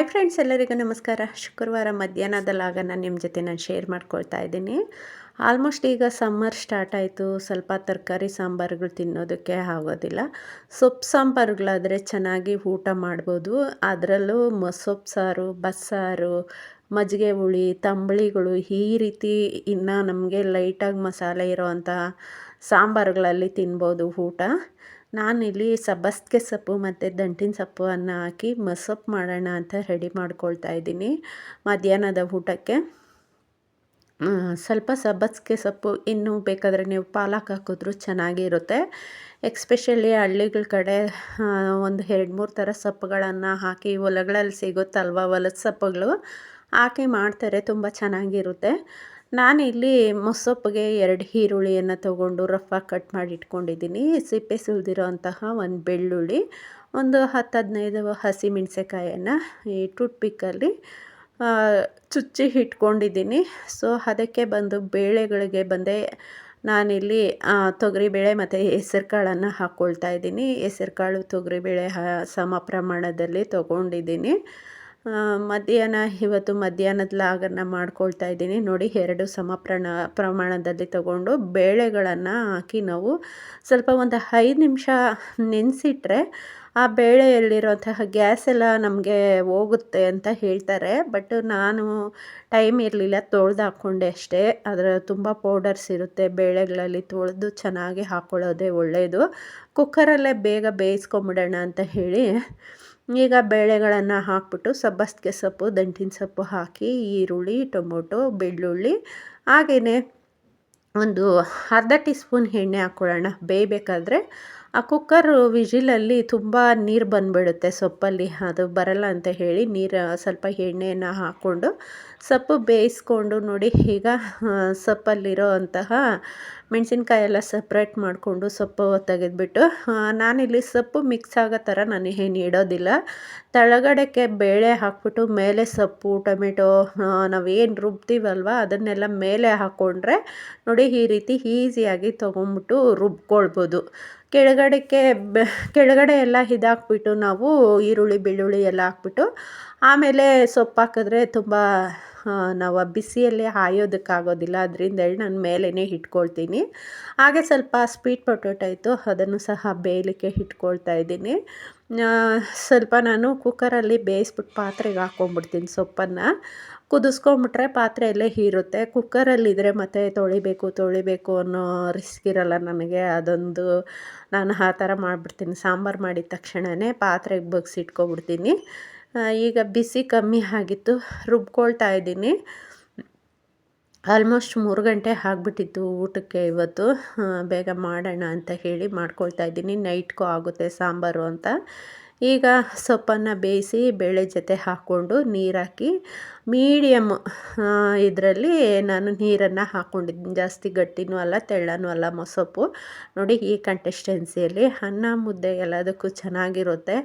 Hi friends ಎಲ್ಲರಿಗೂ ನಮಸ್ಕಾರ. ಶುಕ್ರವಾರ ಮಧ್ಯಾಹ್ನದಲ್ಲಾಗ ನಾನು ನಿಮ್ಮ ಜೊತೆ ನಾನು ಶೇರ್ ಮಾಡ್ಕೊಳ್ತಾ ಇದ್ದೀನಿ. ಆಲ್ಮೋಸ್ಟ್ ಈಗ ಸಮ್ಮರ್ ಸ್ಟಾರ್ಟ್ ಆಯಿತು. ಸ್ವಲ್ಪ ತರಕಾರಿ ಸಾಂಬಾರುಗಳು ತಿನ್ನೋದಕ್ಕೆ ಆಗೋದಿಲ್ಲ. ಸೊಪ್ಪು ಸಾಂಬಾರುಗಳಾದರೆ ಚೆನ್ನಾಗಿ ಊಟ ಮಾಡ್ಬೋದು. ಅದರಲ್ಲೂ ಸೊಪ್ಪು ಸಾರು, ಬಸ್ಸಾರು, ಮಜ್ಜಿಗೆ ಹುಳಿ, ತಂಬಳಿಗಳು ಈ ರೀತಿ ಇನ್ನು ನಮಗೆ ಲೈಟಾಗಿ ಮಸಾಲೆ ಇರೋವಂಥ ಸಾಂಬಾರುಗಳಲ್ಲಿ ತಿನ್ಬೋದು ಊಟ. ನಾನಿಲ್ಲಿ ಸಬ್ಬಸ್ಗೆ ಸೊಪ್ಪು ಮತ್ತು ದಂಟಿನ ಸೊಪ್ಪು ಅನ್ನ ಹಾಕಿ ಮಸೊಪ್ಪು ಮಾಡೋಣ ಅಂತ ರೆಡಿ ಮಾಡ್ಕೊಳ್ತಾ ಇದ್ದೀನಿ ಮಧ್ಯಾಹ್ನದ ಊಟಕ್ಕೆ. ಸ್ವಲ್ಪ ಸಬ್ಬಸ್ಗೆ ಸೊಪ್ಪು ಇನ್ನೂ ಬೇಕಾದರೆ ನೀವು ಪಾಲಕ್ ಹಾಕಿದ್ರು ಚೆನ್ನಾಗಿರುತ್ತೆ ಎಕ್ಸ್ಪೆಷಲಿ ಹಳ್ಳಿಗಳ ಕಡೆ ಒಂದು ಎರಡು ಮೂರು ಥರ ಸೊಪ್ಪುಗಳನ್ನು ಹಾಕಿ ಹೊಲಗಳಲ್ಲಿ ಸಿಗುತ್ತಲ್ವ ಹೊಲದ ಸೊಪ್ಪುಗಳು ಹಾಕಿ ಮಾಡ್ತಾರೆ, ತುಂಬ ಚೆನ್ನಾಗಿರುತ್ತೆ. ನಾನಿಲ್ಲಿ ಮೊಸೊಪ್ಪಿಗೆ ಎರಡು ಈರುಳ್ಳಿಯನ್ನು ತೊಗೊಂಡು ರಫಾಗಿ ಕಟ್ ಮಾಡಿ ಇಟ್ಕೊಂಡಿದ್ದೀನಿ. ಸಿಪ್ಪೆ ಸುಲಿದಿರೋ ಅಂತಹ ಒಂದು ಬೆಳ್ಳುಳ್ಳಿ, ಒಂದು ಹತ್ತು ಹದಿನೈದು ಹಸಿಮೆಣಸೆಕಾಯನ್ನು ಈ ಟೂತ್ ಪಿಕ್ಕಲ್ಲಿ ಚುಚ್ಚಿ ಇಟ್ಕೊಂಡಿದ್ದೀನಿ. ಸೊ ಅದಕ್ಕೆ ಬಂದು ಬೇಳೆಗಳಿಗೆ ಬಂದೆ ನಾನಿಲ್ಲಿ ತೊಗರಿಬೇಳೆ ಮತ್ತು ಹೆಸರು ಕಾಳನ್ನು ಹಾಕ್ಕೊಳ್ತಾ ಇದ್ದೀನಿ. ಹೆಸರು ಕಾಳು ತೊಗರಿಬೇಳೆ ಸಮ ಪ್ರಮಾಣದಲ್ಲಿ ತೊಗೊಂಡಿದ್ದೀನಿ. ಮಧ್ಯಾಹ್ನ, ಇವತ್ತು ಮಧ್ಯಾಹ್ನದ ಲಾಗನ್ನು ಮಾಡ್ಕೊಳ್ತಾ ಇದ್ದೀನಿ. ನೋಡಿ, ಎರಡು ಸಮ ಪ್ರಣ ಪ್ರಮಾಣದಲ್ಲಿ ತಗೊಂಡು ಬೇಳೆಗಳನ್ನು ಹಾಕಿ ನಾವು ಸ್ವಲ್ಪ ಒಂದು ಐದು ನಿಮಿಷ ನೆನೆಸಿಟ್ರೆ ಆ ಬೇಳೆಯಲ್ಲಿರುವಂತಹ ಗ್ಯಾಸ್ ಎಲ್ಲ ನಮಗೆ ಹೋಗುತ್ತೆ ಅಂತ ಹೇಳ್ತಾರೆ. ಬಟ್ ನಾನು ಟೈಮ್ ಇರಲಿಲ್ಲ, ತೊಳೆದು ಹಾಕ್ಕೊಂಡೆ ಅಷ್ಟೇ. ಅದರ ತುಂಬ ಪೌಡರ್ಸ್ ಇರುತ್ತೆ, ಬೇಳೆಗಳಲ್ಲಿ ತೊಳೆದು ಚೆನ್ನಾಗಿ ಹಾಕ್ಕೊಳ್ಳೋದೇ ಒಳ್ಳೆಯದು ಕುಕ್ಕರಲ್ಲೇ ಬೇಗ ಬೇಯಿಸ್ಕೊಂಬಿಡೋಣ ಅಂತ ಹೇಳಿ ಈಗ ಬೇಳೆಗಳನ್ನು ಹಾಕ್ಬಿಟ್ಟು ಸಬ್ಬಸ್ಗೆ ಸೊಪ್ಪು, ದಂಟಿನ ಸೊಪ್ಪು ಹಾಕಿ, ಈರುಳ್ಳಿ, ಟೊಮೊಟೊ, ಬೆಳ್ಳುಳ್ಳಿ ಹಾಗೆಯೇ ಒಂದು ಅರ್ಧ ಟೀ ಸ್ಪೂನ್ ಎಣ್ಣೆ ಹಾಕ್ಕೊಳ್ಳೋಣ. ಬೇಯಬೇಕಾದ್ರೆ ಆ ಕುಕ್ಕರು ವಿಜಿಲಲ್ಲಿ ತುಂಬ ನೀರು ಬಂದುಬಿಡುತ್ತೆ ಸೊಪ್ಪಲ್ಲಿ. ಅದು ಬರಲ್ಲ ಅಂತ ಹೇಳಿ ನೀರು ಸ್ವಲ್ಪ ಎಣ್ಣೆಯನ್ನು ಹಾಕ್ಕೊಂಡು ಸೊಪ್ಪು ಬೇಯಿಸ್ಕೊಂಡು ನೋಡಿ ಈಗ ಸೊಪ್ಪಲ್ಲಿರೋ ಅಂತಹ ಮೆಣಸಿನ್ಕಾಯಿ ಎಲ್ಲ ಸಪ್ರೇಟ್ ಮಾಡಿಕೊಂಡು ಸೊಪ್ಪು ತೆಗೆದುಬಿಟ್ಟು ನಾನಿಲ್ಲಿ ಸೊಪ್ಪು ಮಿಕ್ಸ್ ಆಗೋ ಥರ ನಾನು ಏನು ಇಡೋದಿಲ್ಲ. ತಳಗಡೆಗೆ ಬೇಳೆ ಹಾಕ್ಬಿಟ್ಟು ಮೇಲೆ ಸೊಪ್ಪು, ಟೊಮೆಟೊ ನಾವೇನು ರುಬ್ತೀವಲ್ವ ಅದನ್ನೆಲ್ಲ ಮೇಲೆ ಹಾಕ್ಕೊಂಡ್ರೆ ನೋಡಿ ಈ ರೀತಿ ಈಸಿಯಾಗಿ ತೊಗೊಂಬಿಟ್ಟು ರುಬ್ಕೊಳ್ಬೋದು. ಕೆಳಗಡೆಗೆ ಬೆ, ಕೆಳಗಡೆ ಎಲ್ಲ ಇದಾಕ್ಬಿಟ್ಟು ನಾವು ಈರುಳ್ಳಿ, ಬೆಳ್ಳುಳ್ಳಿ ಎಲ್ಲ ಹಾಕ್ಬಿಟ್ಟು ಆಮೇಲೆ ಸೊಪ್ಪು ಹಾಕಿದ್ರೆ ತುಂಬ ನಾವು ಬಿಸಿಯಲ್ಲಿ ಹಾಯೋದಕ್ಕಾಗೋದಿಲ್ಲ. ಅದರಿಂದ ಹೇಳಿ ನಾನು ಮೇಲೇ ಇಟ್ಕೊಳ್ತೀನಿ. ಹಾಗೆ ಸ್ವಲ್ಪ ಸ್ವೀಟ್ ಪೊಟೊಟೊ ಇತ್ತು ಅದನ್ನು ಸಹ ಬೇಯಲಿಕ್ಕೆ ಇಟ್ಕೊಳ್ತಾ ಇದ್ದೀನಿ. ಸ್ವಲ್ಪ ನಾನು ಕುಕ್ಕರಲ್ಲಿ ಬೇಯಿಸ್ಬಿಟ್ಟು ಪಾತ್ರೆಗೆ ಹಾಕ್ಕೊಂಬಿಡ್ತೀನಿ ಸೊಪ್ಪನ್ನು. ಕುದಿಸ್ಕೊಂಬಿಟ್ರೆ ಪಾತ್ರೆಯಲ್ಲೇ ಹೀರುತ್ತೆ. ಕುಕ್ಕರಲ್ಲಿದ್ದರೆ ಮತ್ತೆ ತೊಳಿಬೇಕು ತೊಳಿಬೇಕು ಅನ್ನೋ ರಿಸ್ಕ್ ಇರಲ್ಲ ನನಗೆ. ಅದೊಂದು ನಾನು ಆ ಥರ ಮಾಡಿಬಿಡ್ತೀನಿ. ಸಾಂಬಾರು ಮಾಡಿದ ತಕ್ಷಣವೇ ಪಾತ್ರೆಗೆ ಬಗ್ಸಿಟ್ಕೊಬಿಡ್ತೀನಿ. ಈಗ ಬಿಸಿ ಕಮ್ಮಿ ಆಗಿತ್ತು. ರುಬ್ಕೊಳ್ತಾ ಇದ್ದೀನಿ. ಆಲ್ಮೋಸ್ಟ್ ಮೂರು ಗಂಟೆ ಆಗಿಬಿಟ್ಟಿತ್ತು ಊಟಕ್ಕೆ ಇವತ್ತು. ಬೇಗ ಮಾಡೋಣ ಅಂತ ಹೇಳಿ ಮಾಡ್ಕೊಳ್ತಾ ಇದ್ದೀನಿ. ನೈಟ್ಗೂ ಆಗುತ್ತೆ ಸಾಂಬಾರು ಅಂತ. ಈಗ ಸೊಪ್ಪನ್ನು ಬೇಯಿಸಿ ಬೇಳೆ ಜೊತೆ ಹಾಕ್ಕೊಂಡು ನೀರಾಕಿ ಮೀಡಿಯಮ್ ಇದರಲ್ಲಿ ನಾನು ನೀರನ್ನು ಹಾಕ್ಕೊಂಡಿದ್ದೀನಿ ಜಾಸ್ತಿ ಗಟ್ಟಿನೂ ಅಲ್ಲ, ತೆಳ್ಳನೂ ಅಲ್ಲ ಮೊಸೊಪ್ಪು ನೋಡಿ ಈ ಕಂಟೆಸ್ಟೆನ್ಸಿಯಲ್ಲಿ ಅನ್ನ, ಮುದ್ದೆ ಎಲ್ಲದಕ್ಕೂ ಚೆನ್ನಾಗಿರುತ್ತೆ.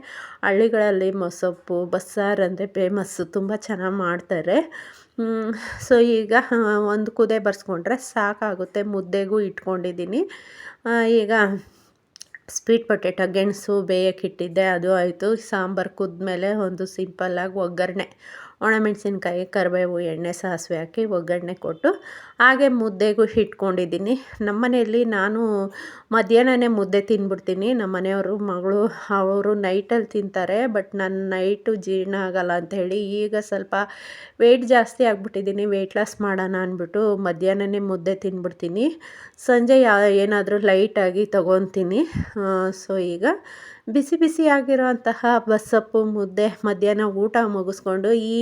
ಹಳ್ಳಿಗಳಲ್ಲಿ ಮೊಸೊಪ್ಪು ಬಸ್ಸಾರು ಅಂದರೆ ಫೇಮಸ್ಸು, ತುಂಬ ಚೆನ್ನಾಗಿ ಮಾಡ್ತಾರೆ. ಸೊ ಈಗ ಒಂದು ಕುದೆ ಬರ್ಸ್ಕೊಂಡ್ರೆ ಸಾಕಾಗುತ್ತೆ. ಮುದ್ದೆಗೂ ಇಟ್ಕೊಂಡಿದ್ದೀನಿ. ಈಗ ಸ್ವೀಟ್ ಪೊಟೆಟೊ ಗೆಣಸು ಬೇಯಕ್ಕಿಟ್ಟಿದ್ದೆ ಅದು ಆಯಿತು. ಸಾಂಬಾರು ಕುದ್ಮೇಲೆ ಒಂದು ಸಿಂಪಲ್ಲಾಗಿ ಒಗ್ಗರಣೆ. ಒಣಮೆಣಸಿನ್ಕಾಯಿ, ಕರಿಬೇವು, ಎಣ್ಣೆ, ಸಾಸಿವೆ ಹಾಕಿ ಒಗ್ಗರಣೆ ಕೊಟ್ಟು ಹಾಗೆ ಮುದ್ದೆಗೂ ಇಟ್ಕೊಂಡಿದ್ದೀನಿ. ನಮ್ಮ ಮನೆಯಲ್ಲಿ ನಾನು ಮಧ್ಯಾಹ್ನನೇ ಮುದ್ದೆ ತಿಂದ್ಬಿಡ್ತೀನಿ ನಮ್ಮ ಮನೆಯವರು ಮಗಳು, ಅವರು ನೈಟಲ್ಲಿ ತಿಂತಾರೆ, ಬಟ್ ನನ್ನ ನೈಟು ಜೀರ್ಣ ಆಗಲ್ಲ ಅಂಥೇಳಿ ಈಗ ಸ್ವಲ್ಪ ವೆಯ್ಟ್ ಜಾಸ್ತಿ ಆಗಿಬಿಟ್ಟಿದ್ದೀನಿ. ವೆಯ್ಟ್ ಲಾಸ್ ಮಾಡೋಣ ಅಂದ್ಬಿಟ್ಟು ಮಧ್ಯಾಹ್ನನೇ ಮುದ್ದೆ ತಿಂದ್ಬಿಡ್ತೀನಿ ಸಂಜೆ ಯಾ, ಏನಾದರೂ ಲೈಟಾಗಿ ತೊಗೊತೀನಿ. ಸೊ ಈಗ ಬಿಸಿ ಬಿಸಿಯಾಗಿರುವಂತಹ ಬಸ್ಸಪ್ಪು, ಮುದ್ದೆ ಮಧ್ಯಾಹ್ನ ಊಟ ಮುಗಿಸ್ಕೊಂಡು ಈ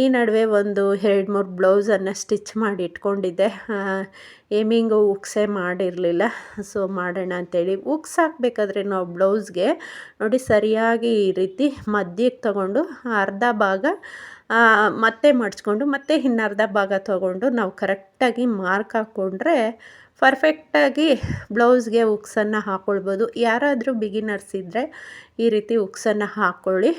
ಈ ನಡುವೆ ಒಂದು ಎರಡು ಮೂರು ಬ್ಲೌಸನ್ನು ಸ್ಟಿಚ್ ಮಾಡಿ ಇಟ್ಕೊಂಡಿದ್ದೆ. ಏಮಿಂಗು ಉಕ್ಸೆ ಮಾಡಿರಲಿಲ್ಲ. ಸೊ ಮಾಡೋಣ ಅಂಥೇಳಿ ಉಕ್ಸ್ ಹಾಕಬೇಕಾದ್ರೆ ನಾವು ಬ್ಲೌಸ್ಗೆ ನೋಡಿ ಸರಿಯಾಗಿ ಈ ರೀತಿ ಮಧ್ಯಕ್ಕೆ ತಗೊಂಡು ಅರ್ಧ ಭಾಗ ಮತ್ತೆ ಮಡ್ಚ್ಕೊಂಡು ಮತ್ತೆ ಇನ್ನರ್ಧ ಭಾಗ ತೊಗೊಂಡು ನಾವು ಕರೆಕ್ಟಾಗಿ ಮಾರ್ಕ್ ಹಾಕ್ಕೊಂಡ್ರೆ ಪರ್ಫೆಕ್ಟಾಗಿ ಬ್ಲೌಸ್ಗೆ ಉಕ್ಸನ್ನು ಹಾಕ್ಕೊಳ್ಬೋದು ಯಾರಾದರೂ ಬಿಗಿನರ್ಸ್ ಇದ್ದರೆ ಈ ರೀತಿ ಉಕ್ಸನ್ನು ಹಾಕ್ಕೊಳ್ಳಿ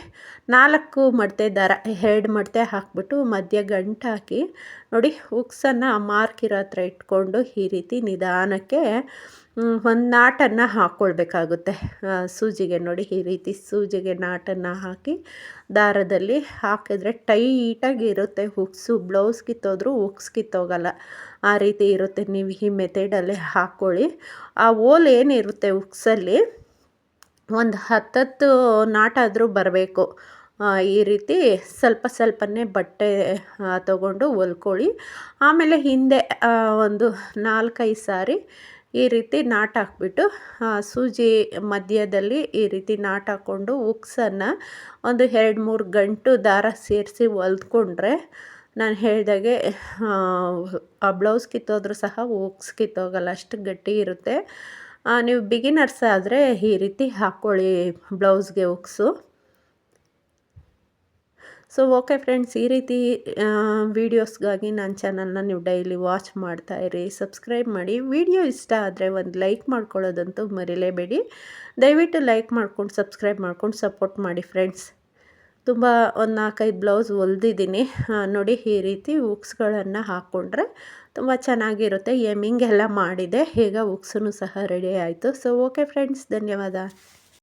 ನಾಲ್ಕು ಮಡತೆ ದರ, ಎರಡು ಮಡತೆ ಹಾಕ್ಬಿಟ್ಟು ಮಧ್ಯ ಗಂಟು ಹಾಕಿ ನೋಡಿ ಉಕ್ಸನ್ನು ಮಾರ್ಕ್ ಇರೋ ಹತ್ರ ಇಟ್ಕೊಂಡು ಈ ರೀತಿ ನಿಧಾನಕ್ಕೆ ಒಂದು ನಾಟನ್ನು ಹಾಕ್ಕೊಳ್ಬೇಕಾಗುತ್ತೆ ಸೂಜಿಗೆ ನೋಡಿ ಈ ರೀತಿ ಸೂಜಿಗೆ ನಾಟನ್ನು ಹಾಕಿ ದಾರದಲ್ಲಿ ಹಾಕಿದ್ರೆ ಟೈಟಾಗಿ ಇರುತ್ತೆ. ಹುಕ್ಸು ಬ್ಲೌಸ್ ಕಿತ್ತೋದ್ರೂ ಹುಕ್ಸ್ ಕಿತ್ತೋಗಲ್ಲ. ಆ ರೀತಿ ಇರುತ್ತೆ. ನೀವು ಈ ಮೆಥಡಲ್ಲೇ ಹಾಕ್ಕೊಳ್ಳಿ ಆ ಓಲ್ ಏನಿರುತ್ತೆ ಹುಕ್ಸಲ್ಲಿ ಒಂದು ಹತ್ತತ್ತು ನಾಟಾದರೂ ಬರಬೇಕು. ಈ ರೀತಿ ಸ್ವಲ್ಪ ಸ್ವಲ್ಪನೇ ಬಟ್ಟೆ ತಗೊಂಡು ಹೊಲ್ಕೊಳ್ಳಿ. ಆಮೇಲೆ ಹಿಂದೆ ಒಂದು ನಾಲ್ಕೈದು ಸಾರಿ ಈ ರೀತಿ ನಾಟ್ ಹಾಕ್ಬಿಟ್ಟು ಸೂಜಿ ಮಧ್ಯದಲ್ಲಿ ಈ ರೀತಿ ನಾಟ್ ಹಾಕ್ಕೊಂಡು ಉಕ್ಸನ್ನು ಒಂದು ಎರಡು ಮೂರು ಗಂಟು ದಾರ ಸೇರಿಸಿ ಹೊಲ್ದ್ಕೊಂಡ್ರೆ, ನಾನು ಹೇಳಿದಾಗೆ, ಆ ಬ್ಲೌಸ್ ಕಿತ್ತೋದ್ರೂ ಸಹ ಉಕ್ಸ್ ಕಿತ್ತೋಗಲ್ಲ, ಅಷ್ಟು ಗಟ್ಟಿ ಇರುತ್ತೆ. ನೀವು ಬಿಗಿನರ್ಸ್ ಆದರೆ ಈ ರೀತಿ ಹಾಕ್ಕೊಳ್ಳಿ ಬ್ಲೌಸ್ಗೆ ಉಕ್ಸು. ಸೊ ಓಕೆ ಫ್ರೆಂಡ್ಸ್ ಈ ರೀತಿ ವೀಡಿಯೋಸ್ಗಾಗಿ ನನ್ನ ಚಾನಲ್ನ ನೀವು ಡೈಲಿ ವಾಚ್ ಮಾಡ್ತಾಯಿರಿ ಸಬ್ಸ್ಕ್ರೈಬ್ ಮಾಡಿ. ವಿಡಿಯೋ ಇಷ್ಟ ಆದರೆ ಒಂದು ಲೈಕ್ ಮಾಡ್ಕೊಳ್ಳೋದಂತೂ ಮರಿಲೇಬೇಡಿ. ದಯವಿಟ್ಟು ಲೈಕ್ ಮಾಡ್ಕೊಂಡು ಸಬ್ಸ್ಕ್ರೈಬ್ ಮಾಡ್ಕೊಂಡು ಸಪೋರ್ಟ್ ಮಾಡಿ ಫ್ರೆಂಡ್ಸ್ ತುಂಬ ಒಂದು ನಾಲ್ಕೈದು ಬ್ಲೌಸ್ ಹೊಲ್ದಿದ್ದೀನಿ. ನೋಡಿ, ಈ ರೀತಿ ಉಕ್ಸ್ಗಳನ್ನು ಹಾಕ್ಕೊಂಡ್ರೆ ತುಂಬ ಚೆನ್ನಾಗಿರುತ್ತೆ. ಎಮಿಂಗ್ ಎಲ್ಲ ಮಾಡಿದೆ. ಈಗ ಉಕ್ಸೂ ಸಹ ರೆಡಿ ಆಯಿತು. ಸೊ ಓಕೆ ಫ್ರೆಂಡ್ಸ್ ಧನ್ಯವಾದ.